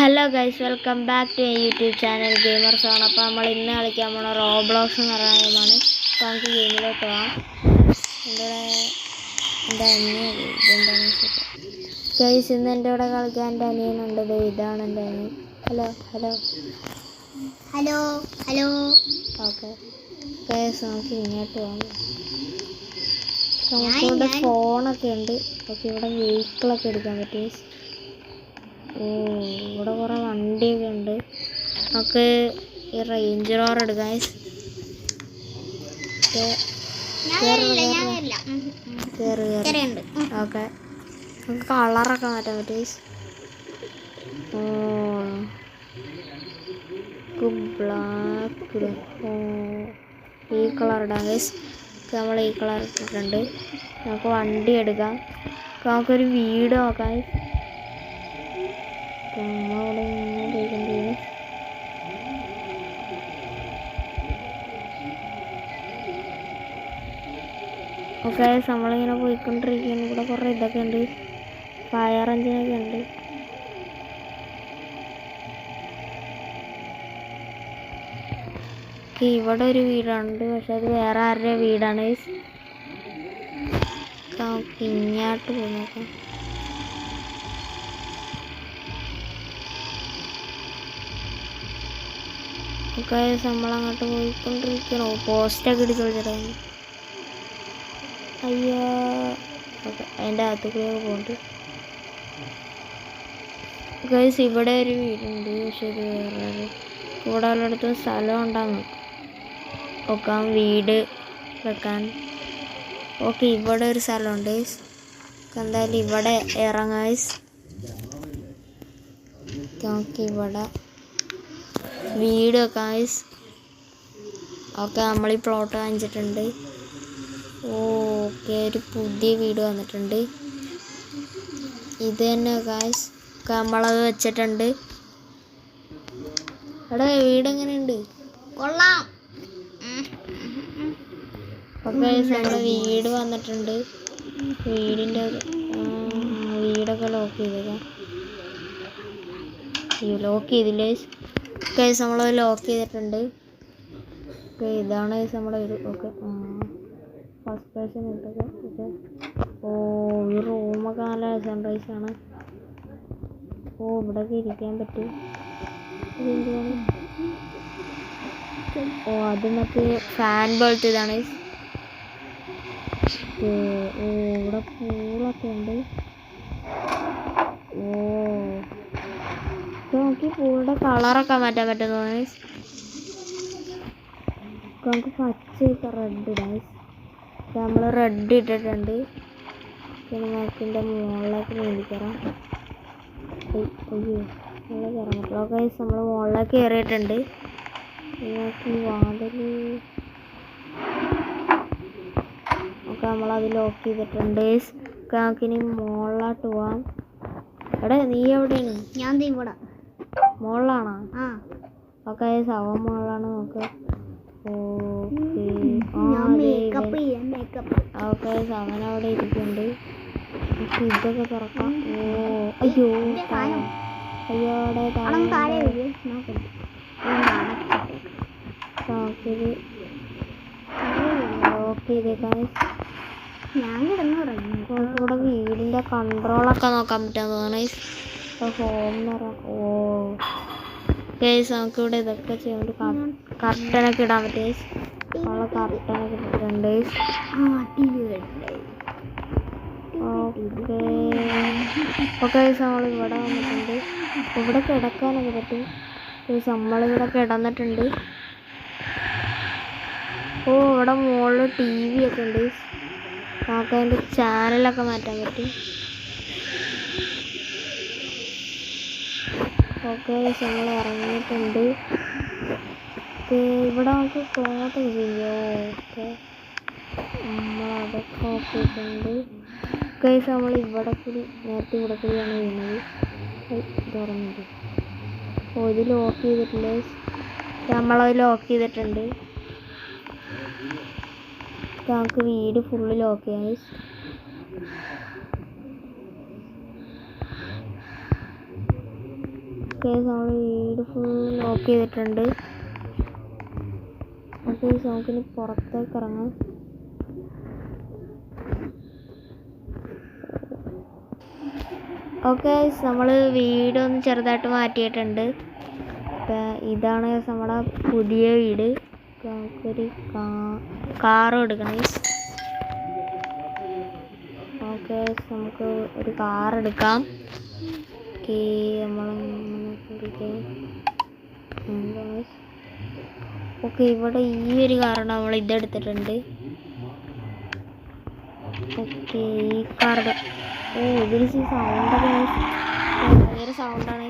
Hello guys welcome back to my YouTube channel gamers ആണ് അപ്പോൾ നമ്മൾ ഇന്ന് കളിക്കാൻ പോണ റോബ്ലോക്സ് എന്ന് പറയുന്ന ഗെയിമാണ് അപ്പോൾ നമുക്ക് ഗെയിമിലോട്ട് പോവാം. എന്റെ എന്റെ അനിയൻ ഗൈസ് ഇന്ന് എന്റെ കൂടെ കളിക്കാൻ എന്റെ അനിയനുണ്ട് ഇതാണ് എന്റെ അനിയൻ. Hello hello. Hello hello. Okay. Guys നമുക്ക് ഇങ്ങോട്ട് പോകാം നമുക്കിവിടെ ഫോണൊക്കെ ഉണ്ട്. ഓക്കെ ഇവിടെ വെഹിക്കിളൊക്കെ എടുക്കാൻ പറ്റും. ഓ ഇവിടെ കുറേ വണ്ടിയൊക്കെ ഉണ്ട്. നമുക്ക് ഈ റേഞ്ച് റോർ എടുക്കാം guys. ഓക്കെ. കയറി കയറി നമുക്ക് കളറൊക്കെ മാറ്റാൻ പറ്റും. ഓ. ബ്ലാക്ക് ഓ. ഈ കളർ ഇടാം ഗൈസ് നമ്മൾ ഈ കളർ ഇട്ടിട്ടുണ്ട്. നമുക്ക് വണ്ടി എടുക്കാം. നമുക്കൊരു വീട് നോക്കാം നമ്മളിവിടെ ഇങ്ങനെ പോയിക്കൊണ്ടിരിക്കുന്നു ഓക്കെ നമ്മളിങ്ങനെ പോയിക്കൊണ്ടിരിക്കുന്നു ഇവിടെ കുറേ ഇതൊക്കെ ഉണ്ട്. ഫയർ എഞ്ചിനൊക്കെ ഉണ്ട്. ഇവിടെ ഒരു വീടുണ്ട്. പക്ഷെ അത് വേറെ ആരുടെ വീടാണ്? ഇങ്ങോട്ട് പോയി നോക്കാം ഒക്കെ നമ്മളങ്ങോട്ട് പോയിക്കൊണ്ടിരിക്കണോ പോസ്റ്റൊക്കെ ഇടിച്ച് വിളിച്ചിട്ടായിരുന്നു അയ്യോ. ഓക്കെ അതിന്റെ അകത്ത് കൂടെയൊക്കെ പോകുന്നുണ്ട് ഗൈസ് ഇവിടെ ഒരു വീടുണ്ട്. പക്ഷെ ഇത് വേറെ ഇവിടെ ഉള്ളിടത്തും സ്ഥലം ഉണ്ടാകും നോക്കാം വീട് വെക്കാൻ. ഓക്കെ ഇവിടെ ഒരു സ്ഥലമുണ്ട്. എന്തായാലും ഇവിടെ ഇറങ്ങാം. നമുക്ക് ഇവിടെ വീട് guys. ഓക്കെ നമ്മൾ ഈ പ്ലോട്ട് വാങ്ങിച്ചിട്ടുണ്ട് ഓക്കെ ഒരു പുതിയ വീട് വന്നിട്ടുണ്ട്. ഇത് തന്നെ ഗായ്സ് നമ്മളത് വെച്ചിട്ടുണ്ട്. എടാ വീട് എങ്ങനെയുണ്ട്? കൊള്ളാം. ഓക്കെ നമ്മുടെ വീട് വന്നിട്ടുണ്ട്. വീടിന്റെ വീടൊക്കെ ലോക്ക് ചെയ്തേക്കാം. ലോക്ക് ചെയ്തില്ലേ കേസ് നമ്മൾ ലോക്ക് ചെയ്തിട്ടുണ്ട്. ഓക്കെ ഇതാണ് കേസ് നമ്മുടെ ഒരു ഓക്കെ ഫസ്റ്റ് പേഴ്സൺ ഇട്ടൊക്കെ ഓക്കെ ഓ ഈ റൂമൊക്കെ നല്ല സൺറൈസ് ആണ്. ഓ ഇവിടെയൊക്കെ ഇരിക്കാൻ പറ്റും. ഓ അത് മറ്റേ ഫാൻ പോലത്തെ ഇതാണ് ഓ ഇവിടെ പൂളൊക്കെ ഉണ്ട്. ഓ. നോക്കി പൂളുടെ കളറൊക്കെ മാറ്റാൻ പറ്റുന്നു ഗൈസ് നമുക്ക് പച്ചയൊക്കെ റെഡ് ഇടാം നമ്മൾ റെഡ് ഇട്ടിട്ടുണ്ട്. പിന്നെ നമുക്ക് ഇതിന്റെ മുകളിലേക്ക് നീന്തി കയറാം അയ്യോ മുകളിൽ കയറാൻ ഓക്കെ നമ്മൾ മുകളിലേക്ക് കയറിയിട്ടുണ്ട് നമുക്ക് ഈ വാതിൽ ഒക്കെ നമ്മളത് ലോക്ക് ചെയ്തിട്ടുണ്ട് നമുക്കിനി മുകളിലോട്ട് പോവാം. എടാ നീ എവിടെയാണ്? ഞാൻ ഇവിടെ മുകളിലാണോ ആ. ഓക്കെ സവ മുകളിലാണ് നമുക്ക് ഓക്കെ. അവൻ അവിടെ ഇരിക്കുന്നുണ്ട് നമുക്ക് ഇതൊക്കെ തുറക്കാം. ഓ അയ്യോ. അയ്യോ അവിടെ ഞാൻ കിടന്നു വീടിന്റെ ഇവിടെ വീടിന്റെ കൺട്രോളൊക്കെ നോക്കാൻ പറ്റാന്ന് തോന്നുന്നു ഹോം എന്ന് ഓ. കേസ് നമുക്ക് ഇവിടെ ഇതൊക്കെ ചെയ്യുന്നുണ്ട് കർട്ടനൊക്കെ ഇടാൻ പറ്റും. നമ്മൾ കർട്ടനൊക്കെ ഇട്ടിട്ടുണ്ട് ഓക്കെ. ഓക്കെ നമ്മൾ ഇവിടെ വന്നിട്ടുണ്ട്. ഇവിടെ കിടക്കാനൊക്കെ പറ്റും. നമ്മളിവിടെ കിടന്നിട്ടുണ്ട്. ഓ ഇവിടെ മുകളിൽ ടി വി ഒക്കെ ഉണ്ട് നമുക്ക് അതിന്റെ ചാനലൊക്കെ മാറ്റാൻ പറ്റും. ഓക്കെ ഞങ്ങൾ ഇറങ്ങിയിട്ടുണ്ട്. ഇവിടെ നമുക്ക് ക്ലോത്ത് ചെയ്യോ. ഓക്കെ. നമ്മൾ അതൊക്കെ നോക്കിയിട്ടുണ്ട് കേസ് നമ്മൾ ഇവിടെ കൂടി നേരത്തെ ഇവിടെ കൂടിയാണ് ചെയ്യുന്നത് തുറന്നത് ഓ ഇത് ലോക്ക് ചെയ്തിട്ടില്ലേ? നമ്മളത് ലോക്ക് ചെയ്തിട്ടുണ്ട്. നമുക്ക് വീട് ഫുള്ള് ലോക്ക് ചെയ്യാം ഗൈസ് നമ്മൾ വീട് ഫുൾ ലോക്ക് ചെയ്തിട്ടുണ്ട്. ഓക്കെ നമുക്കിനി പുറത്തേക്ക് ഇറങ്ങാം. ഓക്കെ നമ്മൾ വീടൊന്ന് ചെറുതായിട്ട് മാറ്റിയിട്ടുണ്ട്. അപ്പം ഇതാണ് നമ്മുടെ പുതിയ വീട്. നമുക്കൊരു കാർ എടുക്കണം ഓക്കെ നമുക്ക് ഒരു കാർ എടുക്കാം. ഓക്കെ നമ്മൾ ഓക്കെ ഇവിടെ ഈ ഒരു കാറാണ് നമ്മൾ ഇതെടുത്തിട്ടുണ്ട് ഓക്കെ ഈ കാറുടെ ഓ ഇതിൽ സൗണ്ടൊക്കെ ഭയങ്കര സൗണ്ടാണ്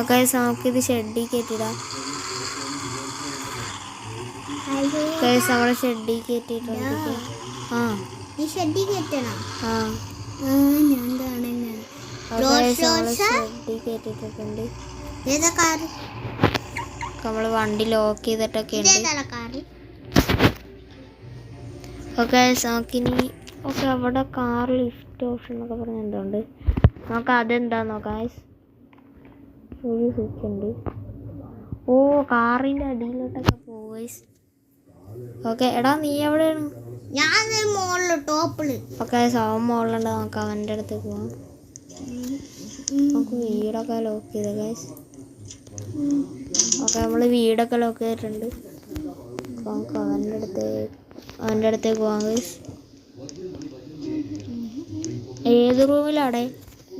ഓക്കെ നമുക്കിത് ഷെഡിൽ കയറ്റിടാം. കേസ് നമ്മളെ ഷെഡിൽ കയറ്റിയിട്ടുണ്ട്. ആ. ഈ ഷെഡി കയറ്റണം. ആ ഞാൻ കാറ്? നമ്മൾ വണ്ടി ലോക്ക് ചെയ്തിട്ടൊക്കെ ഉണ്ട്. ഓക്കെ നമുക്കിനി ഓക്കെ അവിടെ കാർ ലിഫ്റ്റ് ഓപ്ഷൻ എന്നൊക്കെ പറഞ്ഞ എന്തുണ്ട്. നമുക്ക് അതെന്താ നോക്കാം ഒരു സ്വിച്ച് ഉണ്ട് ഓ കാറിന്റെ അടിയിലോട്ടൊക്കെ പോവൈസ് ഓക്കെ എടാ നീ എവിടെയാണ്? ഞാൻ മോളിൽ ടോപ്പിൽ. ഓക്കെ സോ മോളിലുണ്ട്. നമുക്ക് അവന്റെ അടുത്ത് പോവാം. നമുക്ക് വീടൊക്കെ ലോക്ക് ചെയ്ത ഗൈസ് ഓക്കെ നമ്മൾ വീടൊക്കെ ലോക്ക് ചെയ്തിട്ടുണ്ട്. അപ്പോൾ നമുക്ക് അവന്റെ അടുത്ത് അവന്റെ അടുത്തേക്ക് പോവാം ഗൈസ് ഏത് റൂമിലാടെ?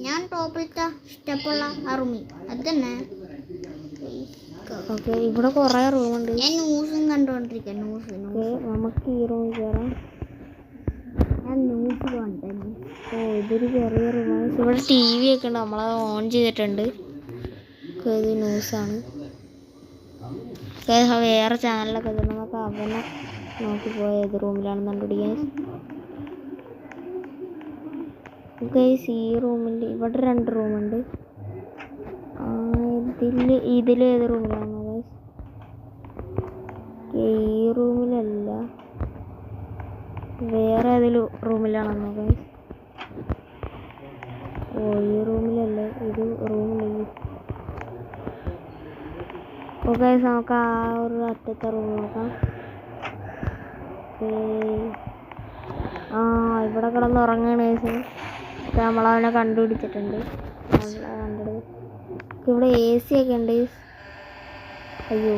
ഞാൻ ടോപ്പിലത്തെ സ്റ്റെപ്പുള്ള ആ റൂമിൽ. അത് തന്നെ. ഓക്കെ ഇവിടെ കുറേ റൂമുണ്ട്. ഞാൻ ന്യൂസും കണ്ടുകൊണ്ടിരിക്കാം ന്യൂസ് നമുക്ക് ഈ റൂമിൽ കയറാം ന്യൂസ് കണ്ടു ഓ ഇവിടെ ടി വി ഒക്കെ ഉണ്ട് നമ്മളത് ഓൺ ചെയ്തിട്ടുണ്ട് ഇത് ന്യൂസാണ് വേറെ ചാനലൊക്കെ നമുക്ക് അവനെ നോക്കി പോയ ഏത് റൂമിലാണെന്ന് കണ്ടുപിടിക്കാൻ. ഗൈസ് ഈ റൂമിൽ ഇവിടെ രണ്ട് റൂമുണ്ട് ഇതിൽ ഏത് റൂമിലാണ് ഈ റൂമിലല്ല വേറെ ഏതെങ്കിലും റൂമിലാണോ ഗൈസ് ഓ ഈ റൂമിലല്ല? ഇത് റൂമിൽ ഗൈസ് നമുക്ക് ആ ഒരു അറ്റത്തെ റൂം നോക്കാം. ആ ഇവിടെ കിടന്ന് ഉറങ്ങാണ് ഗൈസ് നമ്മളവനെ കണ്ടുപിടിച്ചിട്ടുണ്ട്. കണ്ടെടുത്ത് ഇവിടെ എ സി ഒക്കെ ഉണ്ട്. അയ്യോ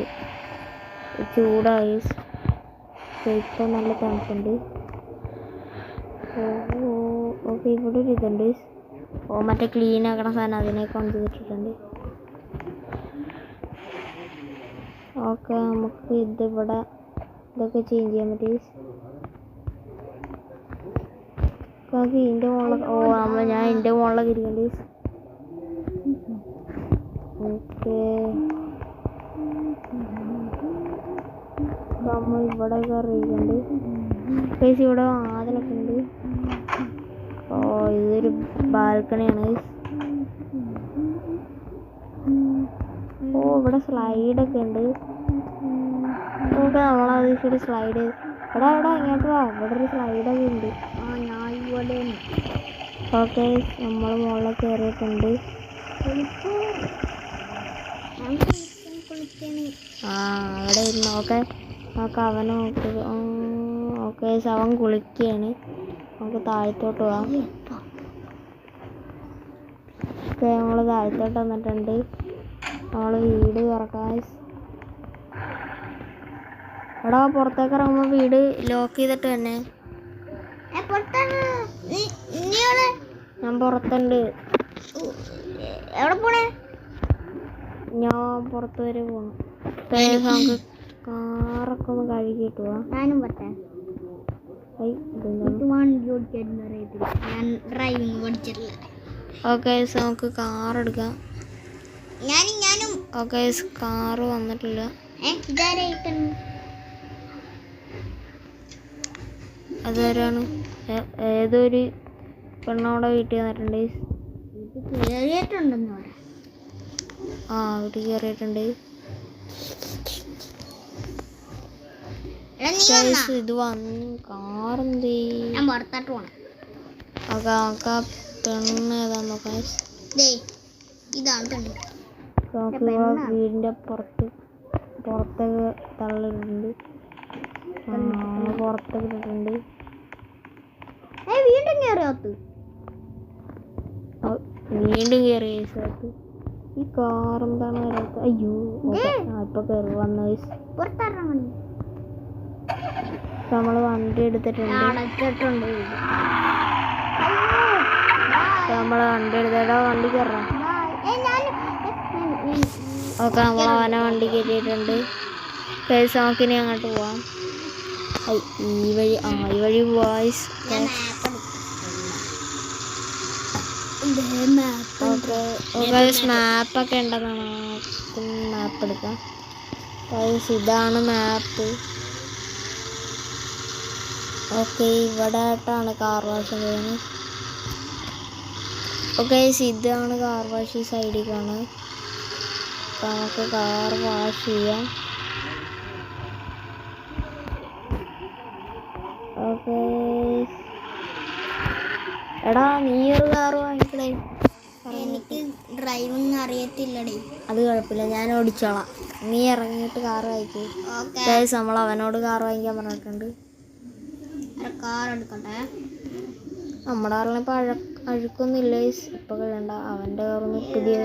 ചൂടായി ഇപ്പം നല്ല തണുപ്പുണ്ട്. ഓ ഓക്കെ ഇവിടെ ഒരു ഇതുണ്ട്. ഓ മറ്റേ ക്ലീൻ ആക്കണ സാധനം അതിനെ കൊണ്ട് ചെയ്തിട്ടുണ്ട് ഓക്കെ നമുക്ക് ഇത് ഇവിടെ ഇതൊക്കെ ചേഞ്ച് ചെയ്യാൻ പറ്റും. ഓക്കെ എന്റെ മോളെ ഓ നമ്മൾ ഞാൻ എന്റെ മോളിലെ ഇരിക്കണ്ടേ ഓക്കെ. നമ്മൾ ഇവിടെ കയറിയിട്ടുണ്ട് ഗൈസ് ഇവിടെ ഓ ഇതൊരു ബാൽക്കണിയാണ്. ഓ ഇവിടെ സ്ലൈഡൊക്കെ ഉണ്ട്. ഓക്കെ നമ്മളത് ഇച്ചിരി സ്ലൈഡ് എടാ എടാ ഇങ്ങോട്ട് വാ. ഇവിടെ ഒരു സ്ലൈഡൊക്കെ ഉണ്ട്. ആ ഞാൻ ഇതുപോലെ ഓക്കെ നമ്മൾ മുകളിൽ കയറിയിട്ടുണ്ട് ആ അവിടെ ഇരുന്ന്. ഓക്കെ നമുക്ക് അവനെ നോക്കുക ഓക്കെ അവൻ കുളിക്കുകയാണ്. നമുക്ക് താഴത്തോട്ട് പോവാം. ഓക്കെ നമ്മൾ താഴത്തോട്ട് വന്നിട്ടുണ്ട്. നമ്മൾ വീട് തുറക്കാൻ എടാ പുറത്തേക്ക് ഇറങ്ങുമ്പോൾ വീട് ലോക്ക് ചെയ്തിട്ട് തന്നെ. ഞാൻ പുറത്തുണ്ട്. എവിടെ പോണേ? ഞാൻ പുറത്ത് വരെ പോകണം നമുക്ക് കാറൊക്കെ ഒന്ന് കഴുകിയിട്ട് പോവാം. ഞാനും പറ്റേ ഐ ഇതെന്താണ് ഇത് വണ്ടി ഓടിക്കായിരുന്നു അറിയത്തില്ല ഞാൻ ഡ്രൈവിംഗ് പഠിച്ചിട്ടില്ല ഓക്കെ നമുക്ക് കാർ എടുക്കാം. ഞാനും ഞാനും. ഓക്കെ കാർ വന്നിട്ടില്ല. അതാരാണ്? ഏതൊരു പെണ്ണോടെ വീട്ടിൽ വന്നിട്ടുണ്ട്? ഇത് കയറിയിട്ടുണ്ടെന്ന് പറയാം ആ വീട്ടിൽ കയറിയിട്ടുണ്ട് ഇത് വന്ന് കാറെന്ത് ഞാൻ പുറത്തോട്ട് പോണം. പെണ്ണ് വീടിന്റെ പുറത്ത് പുറത്തേക്ക് തള്ളിട്ടുണ്ട് പുറത്തേക്ക് ഇട്ടിട്ടുണ്ട്. വീണ്ടും കയറിയകത്ത് വീണ്ടും കയറി ഈ കാർ എന്താണ് അയ്യോ ഇപ്പൊ കയറി വന്ന പുറത്തിറങ്ങാൻ മതി നമ്മൾ വണ്ടി എടുത്തിട്ടുണ്ട്. നമ്മൾ വണ്ടി എടുത്തേടാ വണ്ടി കയറാം ഓക്കെ നമ്മൾ അവനെ വണ്ടി കയറ്റിയിട്ടുണ്ട്. കേസ് നമുക്കിനി അങ്ങോട്ട് പോവാം. ഈ വഴി ആ ഈ വഴി വോയിസ് മാപ്പൊക്കെ ഉണ്ടെന്നാണ്. മാപ്പ് എടുക്കാം. ഇതാണ് മാപ്പ് ഓക്കെ ഇവിടെ ആയിട്ടാണ് കാർ വാഷ് ചെയ്യുന്നത്. ഓക്കെ ഇതാണ് കാർ വാഷ് ഈ സൈഡിൽ കാണാൻ നമുക്ക് കാർ വാഷ് ചെയ്യാം. ഓക്കെ എടാ നീ ഒരു കാർ വാങ്ങിക്കണേ എനിക്ക് ഡ്രൈവിംഗ് അറിയത്തില്ലടേ. അത് കുഴപ്പമില്ല ഞാൻ ഓടിച്ചോളാം. നീ ഇറങ്ങിയിട്ട് കാർ വാങ്ങിക്കും. ഓക്കെ. നമ്മൾ അവനോട് കാർ വാങ്ങിക്കാൻ പറഞ്ഞിട്ടുണ്ട്. നമ്മുടെ കാറിന് ഇപ്പം അഴ അഴുക്കൊന്നുമില്ല ഇപ്പൊ കഴിയണ്ട അവന്റെ കാറിന് പുതിയ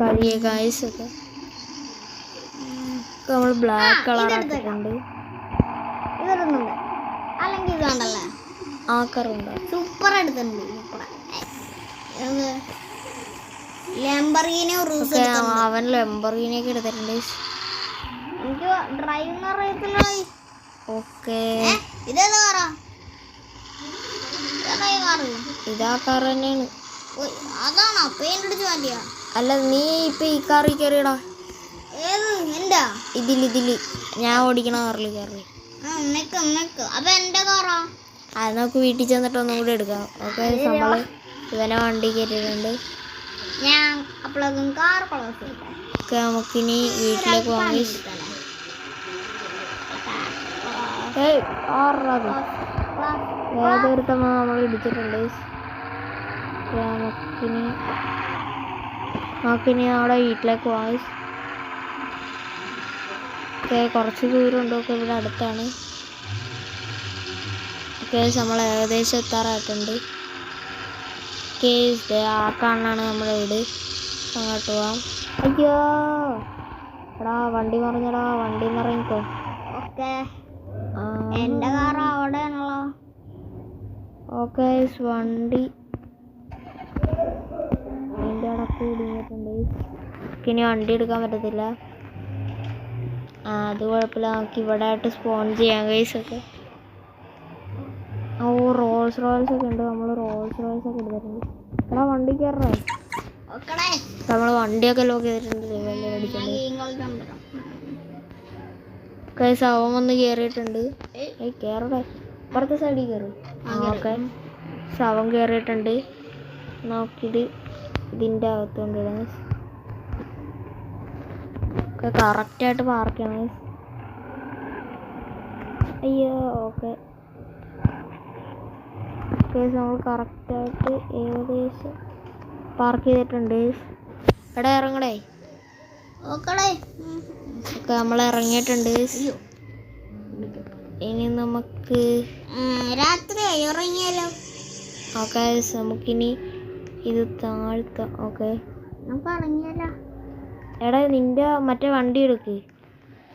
കഴിയ കായസൊക്കെ നമ്മൾ ബ്ലാക്ക് കളർ ആക്കിയിട്ടുണ്ട്. ഇതൊരുന്നുണ്ട് അല്ലെങ്കിൽ ഇതാണ്ടല്ലേ ആ കറുണ്ട് സൂപ്പർ എടുത്തിട്ടുണ്ട്. സൂപ്പർ അവൻ ലെമ്പർഗിനെയൊക്കെ എടുത്തിട്ടുണ്ട്. എനിക്ക് ഡ്രൈവിംഗ് അറിയത്തില്ല ഓക്കെ. ഇതേതാ കാറാ ഇതാ കാർ തന്നെയാണ്. അതാണോ? പെയിന്റ് അടിച്ച് മാറ്റിയാ? അല്ല നീ ഇപ്പൊ ഈ കാറിൽ കയറിയടാ ഏത്? എന്താ ഇതിൽ ഇതിൽ ഞാൻ ഓടിക്കണ കാറിൽ കയറി അപ്പൊ എന്റെ കാറാ അത് നമുക്ക് വീട്ടിൽ ചെന്നിട്ട് ഒന്നും കൂടി എടുക്കാം. ഓക്കെ നമ്മൾ ഇവനെ വണ്ടി കയറ്റിയിട്ടുണ്ട്. ഞാൻ അപ്പോഴേക്കും കാർ ചെയ്തേ ഓക്കെ നമുക്കിനി വീട്ടിലേക്ക് വാങ്ങി ഏയ് ആറത്. ഏതൊരുത്തമ്മ നമ്മൾ ഇടിച്ചിട്ടുണ്ട് നമുക്കിനി നമുക്കിനി നമ്മുടെ വീട്ടിലേക്ക് വാങ്ങി ഓക്കെ കുറച്ച് ദൂരം ഉണ്ട് ഒക്കെ ഇവിടെ അടുത്താണ്. ഓക്കെ നമ്മൾ ഏകദേശം എത്താറായിട്ടുണ്ട്. ഓക്കെ ആ കാണാണ് നമ്മുടെ വീട്. അങ്ങോട്ട് പോവാം. അയ്യോ എടാ വണ്ടി മറിഞ്ഞടാ വണ്ടി മറിഞ്ഞോ ഓക്കെ. എന്റെ കാർ അവിടെയാണല്ലോ. ഓക്കെ വണ്ടി. അതിന്റെ അടക്ക് ഇടിഞ്ഞിട്ടുണ്ട് ഇനി വണ്ടി എടുക്കാൻ പറ്റത്തില്ല. അത് കുഴപ്പമില്ല. നമുക്ക് ഇവിടെ ആയിട്ട് സ്പോൺ ചെയ്യാം ഗൈസ് ഒക്കെ. ഓ റോൾസ് റോയ്സ് ഒക്കെ ഉണ്ട്. നമ്മൾ റോൾസ് റോയ്സ് ഒക്കെ എടുത്തിട്ടുണ്ട്. എടാ വണ്ടി കയറേ ഓക്കടേ നമ്മൾ വണ്ടിയൊക്കെ ലോക്ക് ചെയ്തിട്ടുണ്ട്. വലിയ അടിച്ചിട്ടുണ്ട് ഗൈസ് അവൻ വന്ന് കയറിയിട്ടുണ്ട് ഏയ്, ഏയ് അപ്പുറത്തെ സൈഡിൽ കയറും ഓക്കെ ശവം കയറിയിട്ടുണ്ട് നോക്കിയിട്ട് ഇതിന്റെ അകത്തുണ്ട് മീൻസ് ഒക്കെ കറക്റ്റായിട്ട് പാർക്ക് ചെയ്യണം guys. അയ്യോ ഓക്കെ കേസ് നമ്മൾ കറക്റ്റായിട്ട് ഏകദേശം പാർക്ക് ചെയ്തിട്ടുണ്ട്. എടാ ഇറങ്ങടേ. ഓക്കടേ. ഒക്കെ നമ്മൾ ഇറങ്ങിയിട്ടുണ്ട്. ഇനി നമുക്ക് രാത്രി ഇറങ്ങിയാലോ ഓക്കെ നമുക്കിനി ഇത് താഴ്ത്താം ഓക്കെ. നമുക്ക് ഇറങ്ങിയാലോ എടാ നിന്റെ മറ്റേ വണ്ടി എടുക്ക്.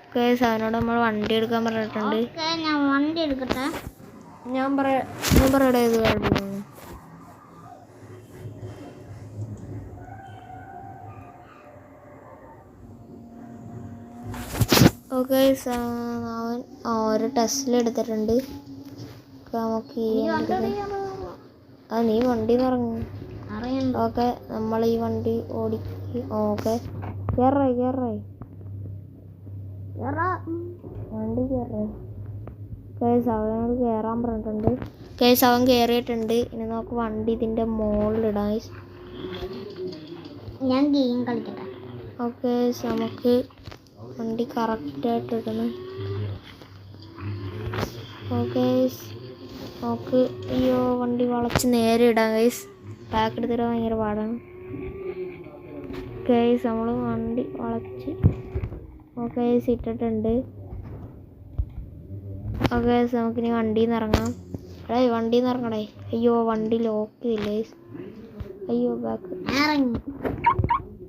ഓക്കെ സാറിനോട് നമ്മൾ വണ്ടി എടുക്കാൻ പറഞ്ഞിട്ടുണ്ട്. ഓക്കെ ഞാൻ വണ്ടി എടുക്കട്ടെ. ഞാൻ പറയാ ഞാൻ പറയടാ ഇത് കുഴപ്പമില്ല ഓക്കെ അവൻ ഓരോ ഒരു ടെസ്റ്റിൽ എടുത്തിട്ടുണ്ട്. ഓക്കെ, നമുക്ക് ഈ ആ നീ വണ്ടി ഇറങ്ങും. ഓക്കെ നമ്മൾ ഈ വണ്ടി ഓടിക്കും ഓക്കെ. കയറേ കയറേ വണ്ടി കയറേ കേസ് അവനോട് കയറാൻ പറഞ്ഞിട്ടുണ്ട്. കേസ് അവൻ കയറിയിട്ടുണ്ട് ഇനി നമുക്ക് വണ്ടി ഇതിന്റെ മുകളിലിടാം. ഞാൻ ഗെയിം കളിക്കട്ടെ. ഓക്കെ നമുക്ക് വണ്ടി കറക്റ്റായിട്ട് ഇടണം ഓക്കെ നമുക്ക് അയ്യോ വണ്ടി വളച്ച് നേരെ ഇടാം ഗൈസ് ബാക്ക് എടുത്തിടാൻ ഭയങ്കര പാടാണ്. കേസ് നമ്മൾ വണ്ടി വളച്ച് ഓക്കെ ഇട്ടിട്ടുണ്ട്. ഓക്കെ നമുക്കിനി വണ്ടിയിൽ നിന്ന് ഇറങ്ങാം. അടേ വണ്ടിയിൽ നിന്ന് ഇറങ്ങണേ. അയ്യോ വണ്ടി ലോക്ക് ചെയ്തില്ലേ അയ്യോ ബാക്ക്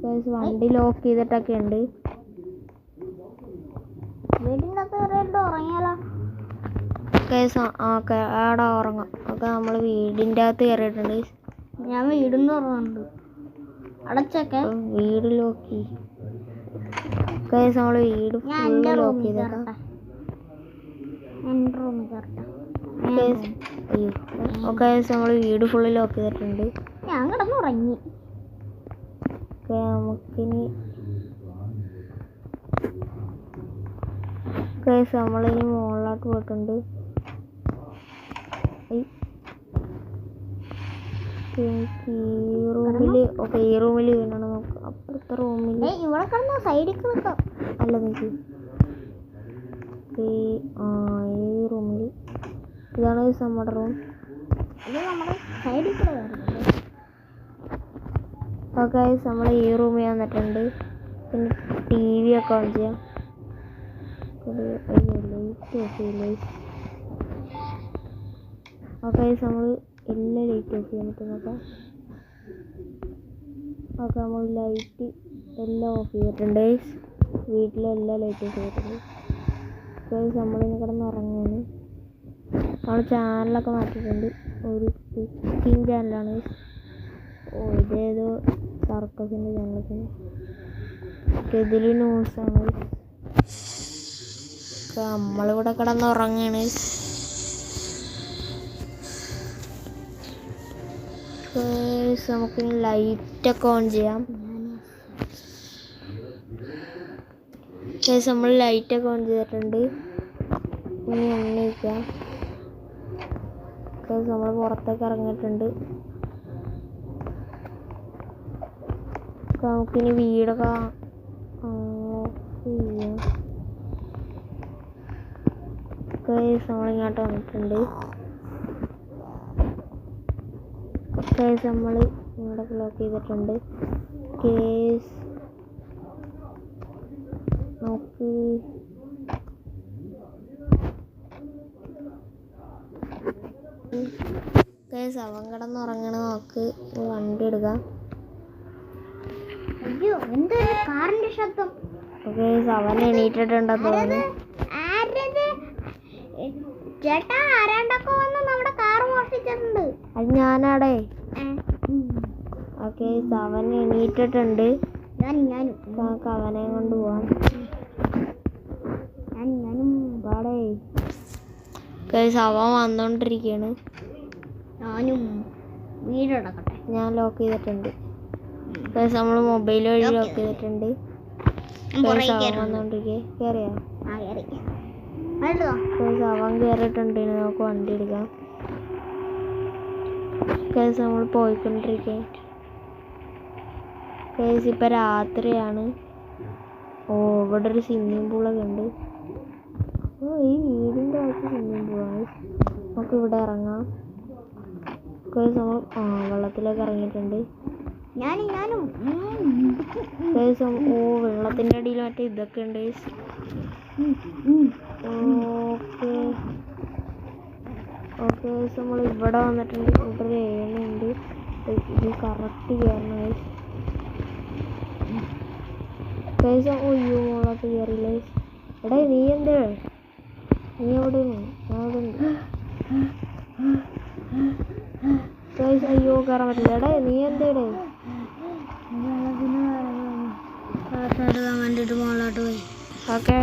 ഗൈസ് വണ്ടി ലോക്ക് ചെയ്തിട്ടൊക്കെ ഉണ്ട്. വീടിന്റെ അകത്ത് കയറിയിട്ട് ഉറങ്ങിയാലോ? ഗൈസ് ആ ആടെ ഉറങ്ങാം. ഒക്കെ നമ്മൾ വീടിന്റെ അകത്ത് കയറിയിട്ടുണ്ട്. ഞാൻ വീടിന്ന് ഉറങ്ങുന്നുണ്ട്. അടച്ചൊക്കെ വീട് ലോക്ക് ഗൈസ് നമ്മൾ വീട് ലോക്ക് ചെയ്തേക്കാം. എന്റെ റൂമിൽ കയറട്ടെ അയ്യോ ഓക്കെ നമ്മൾ വീട് ഫുള്ള് ലോക്ക് ചെയ്തിട്ടുണ്ട്. ഞാൻ കിടന്നുറങ്ങി. ഓക്കെ നമുക്കിനി ഗൈസ് നമ്മളിനി മുകളിലോട്ട് പോയിട്ടുണ്ട്. എനിക്ക് ഈ റൂമിൽ ഓക്കെ ഈ റൂമിൽ വീണണം നമുക്ക്. അപ്പുറത്തെ റൂമിൽ ഇവിടെ കിടന്ന് സൈഡിൽ കിടക്കാം അല്ല നിക്ക് ഈ ആ ഈ റൂമിൽ ഇതാണ് നമ്മുടെ റൂം. ഇത് നമ്മുടെ സൈഡിൽ കൂടെ കയറുന്നത് ഓക്കെ നമ്മൾ ഈ റൂമിൽ വന്നിട്ടുണ്ട്. പിന്നെ ടി വി ഒക്കെ ഓൺ ചെയ്യാം. ഒരു അയ്യോ ഓഫ് ഓക്കെ നമ്മൾ എല്ലാ ലൈറ്റ് ഓഫ് ചെയ്യാൻ പറ്റും. നോക്കാം ഓക്കെ നമ്മൾ ലൈറ്റ് എല്ലാം ഓഫ് ചെയ്തിട്ടുണ്ട്. വീട്ടിലെല്ലാം ലൈറ്റും ഓഫ് ചെയ്തിട്ടുണ്ട്. ഗൈസ് നമ്മളിന്ന് കിടന്ന് ഉറങ്ങുകയാണ് നമ്മൾ ചാനലൊക്കെ മാറ്റിയിട്ടുണ്ട്. ഒരു കുക്കിംഗ് ചാനലാണ്. ഓ ഇതേതോ സർക്കസിന്റെ ചാനലൊക്കെ ഇതിൽ ന്യൂസാണ് നമ്മളിവിടെ കിടന്ന് ഉറങ്ങാണ് നമുക്ക് ലൈറ്റൊക്കെ ഓൺ ചെയ്യാം. നമ്മൾ ലൈറ്റൊക്കെ ഓൺ ചെയ്തിട്ടുണ്ട്. ഇനി എണ്ണയിക്കാം നമ്മൾ പുറത്തേക്ക് ഇറങ്ങിയിട്ടുണ്ട്. നമുക്കിനി വീടൊക്കെ ചെയ്യാം. ഗൈസ് നമ്മളിങ്ങോട്ട് വന്നിട്ടുണ്ട്. ഗൈസ് നമ്മൾ ഇവിടെ ബ്ലോക്ക് ചെയ്തിട്ടുണ്ട്. കേസ് നമുക്ക് കേസ് അവൻ കിടന്നുറങ്ങണ നോക്ക്. വണ്ടി എടുക്ക. അയ്യോ എന്തൊരു കാറിന്റെ ശബ്ദം? അവൻ എണീറ്റിട്ടുണ്ടെന്ന് തോന്നുന്നു. ചേട്ടാ ആരാണ്ടൊക്കെ വന്ന് നമ്മുടെ കാർ മോഷ്ടിച്ചിട്ടുണ്ട്? അത് ഞാനാടേ. ഓക്കെ അവൻ എണീറ്റിട്ടുണ്ട്. ഞാൻ ഞാനും. നമുക്ക് അവനെ കൊണ്ട് പോവാം ഞാൻ ഞാനും. പാടേ ഗൈസ് അവൻ വന്നോണ്ടിരിക്കുകയാണ് ഞാനും. വീടടക്കട്ടെ ഞാൻ ലോക്ക് ചെയ്തിട്ടുണ്ട്. നമ്മൾ മൊബൈൽ വഴി ലോക്ക് ചെയ്തിട്ടുണ്ട്. ഗൈസ് അവൻ കയറുന്നു. വന്നോണ്ടിരിക്കേ. കയറിയാ ആ കയറി അവൻ കയറിയിട്ടുണ്ട് നമുക്ക് വണ്ടി എടുക്കാം. കേസ് നമ്മൾ പോയിക്കൊണ്ടിരിക്കേ. കേസ് ഇപ്പം രാത്രിയാണ്. ഓ ഇവിടെ ഒരു സ്വിമ്മിംഗ് പൂളൊക്കെ ഉണ്ട്. ഓ ഈ വീടിന്റെ അകത്ത് സ്വിമ്മിംഗ് പൂളാണ് നമുക്ക് ഇവിടെ ഇറങ്ങാം. കേസ് നമ്മൾ ആ വെള്ളത്തിലേക്ക് ഇറങ്ങിയിട്ടുണ്ട്. ഞാനും ഞാനും. ഉം. ഓ വെള്ളത്തിന്റെ അടിയിൽ മറ്റേ ഇതൊക്കെ ഉണ്ട്. ഓക്കെ ഓക്കെ നമ്മൾ ഇവിടെ വന്നിട്ടുണ്ട്. ഇവിടെ ഒരു ഏണയുണ്ട് ഇത് കറക്റ്റ് കയറണം എടേ ഒയ്യോ നീ എന്ത്? നീ എവിടെയാണ് ഞാൻ അവിടെ ഉണ്ട് ഗൈസ് അയ്യോ കയറാൻ പറ്റില്ല. എടാ നീ എന്തേടേ വേണ്ടിട്ട് മുകളിലോട്ട് പോയി ഓക്കെ.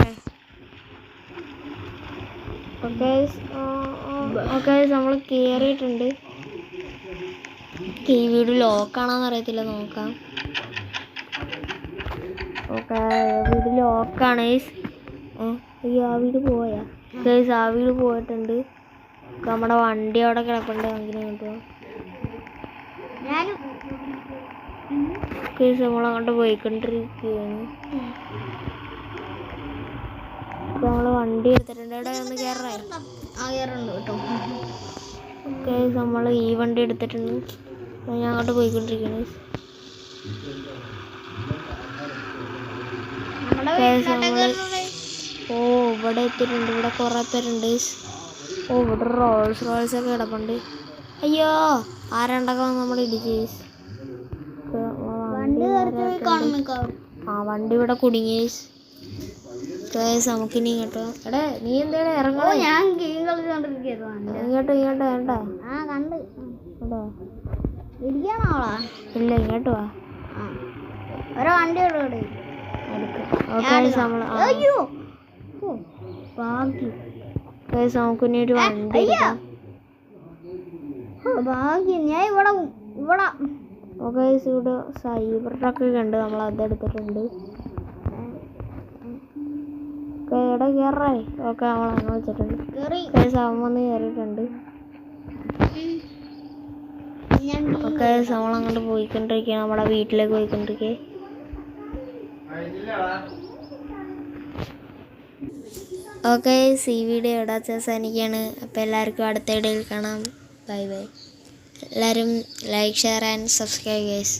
ഓക്കെ നമ്മൾ കയറിയിട്ടുണ്ട് ഈ വീട് ലോക്കാണോന്ന് അറിയത്തില്ല നോക്കാം. ഓക്കെ വീട് ലോക്കാണ് അയ്യോ ആ വീട് പോയാ? ഗൈസ് ആ വീട് പോയിട്ടുണ്ട് നമ്മുടെ വണ്ടി അവിടെ കിടപ്പുണ്ട് അങ്ങനെ ഞാനും. ഗൈസ് നമ്മൾ പോയിക്കൊണ്ടിരിക്കുകയാണ് നമ്മൾ വണ്ടി എടുത്തിട്ടുണ്ട്. എടാ ഒന്ന് കയറേ ആ കയറുണ്ട് കേട്ടോ. ഓക്കെ നമ്മൾ ഈ വണ്ടി എടുത്തിട്ടുണ്ട്. ഞാൻ അങ്ങോട്ട് നമ്മൾ വരണേ. ഓ ഇവിടെ എത്തിയിട്ടുണ്ട്. ഇവിടെ കുറേ പേരുണ്ട്. ഓ ഇവിടെ റോൾസ് റോൾസ് ഒക്കെ കിടപ്പുണ്ട്. അയ്യോ ആരണ്ടൊക്കെ വന്ന് നമ്മൾ ഇടിച്ച്. ആ വണ്ടി ഇവിടെ കുടുങ്ങി. ഗൈസ് നമുക്ക് ഇനി ഇങ്ങോട്ട് എടേ നീ എന്തേലും ഓ ഞാൻ ഗെയിം കളിച്ചോണ്ടിരിക്കുന്നു ഇങ്ങോട്ട് ഇങ്ങോട്ട് വേണ്ട. ആ കണ്ട്. ഇവിടെ ഇരിക്കാണോ ഇല്ല ഇങ്ങോട്ട് വാ. ഒരു വണ്ടി ഇവിടെ. അയ്യോ. ഭാഗ്യം. ഒരു വണ്ടി ഓ, ഭാഗ്യം. ഞാൻ ഇവിടെ ഇവിടെ. ഉണ്ട് നമ്മൾ അത് ഇവിടെ കയറേ ഓക്കെ നമ്മൾ അങ്ങനെ വെച്ചിട്ടുണ്ട് വന്ന് കയറിയിട്ടുണ്ട് ഓക്കെ നമ്മൾ അങ്ങോട്ട് പോയിക്കൊണ്ടിരിക്കുക നമ്മുടെ വീട്ടിലേക്ക് പോയിക്കൊണ്ടിരിക്കുക ഓക്കെ സി വീഡിയോ ഇവിടെ അവസാനിക്കുകയാണ്. അപ്പോൾ എല്ലാവർക്കും അടുത്ത ഇടയിൽ കാണാം. Bye bye. എല്ലാവരും like share and subscribe guys.